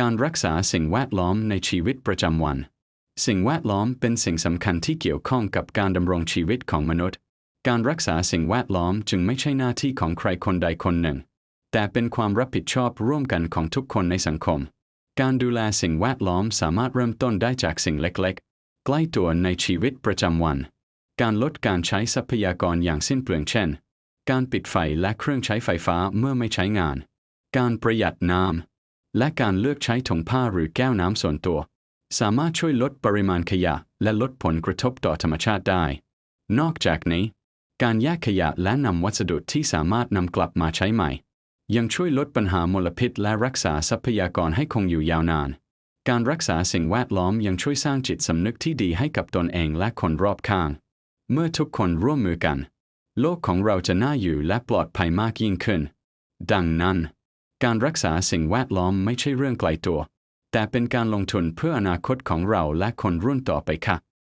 การรักษาสิ่งแวดล้อมในชีวิตประจำวัน สิ่งแวดล้อมเป็นสิ่งสำคัญที่เกี่ยวข้องกับการดำรงชีวิตของมนุษย์ การรักษาสิ่งแวดล้อมจึงไม่ใช่หน้าที่ของใครคนใดคนหนึ่ง แต่เป็นความรับผิดชอบร่วมกันของทุกคนในสังคม การดูแลสิ่งแวดล้อมสามารถเริ่มต้นได้จากสิ่งเล็กๆ ใกล้ตัวในชีวิตประจำวัน การลดการใช้ทรัพยากรอย่างสิ้นเปลืองเช่น การปิดไฟและเครื่องใช้ไฟฟ้าเมื่อไม่ใช้งาน การประหยัดน้ำ และการเลือกใช้ถุงผ้าหรือแก้วน้ำส่วนตัว สามารถช่วยลดปริมาณขยะและลดผลกระทบต่อธรรมชาติได้ นอกจากนี้ การแยกขยะและนำวัสดุที่สามารถนำกลับมาใช้ใหม่ ยังช่วยลดปัญหามลพิษและรักษาทรัพยากรให้คงอยู่ยาวนาน การรักษาสิ่งแวดล้อมยังช่วยสร้างจิตสำนึกที่ดีให้กับตนเองและคนรอบข้าง เมื่อทุกคนร่วมมือกัน โลกของเราจะน่าอยู่และปลอดภัยมากยิ่งขึ้น ดังนั้น การรักษาสิ่งแวดล้อมไม่ใช่เรื่องไกลตัว แต่เป็นการลงทุนเพื่ออนาคตของเราและคนรุ่นต่อไปค่ะ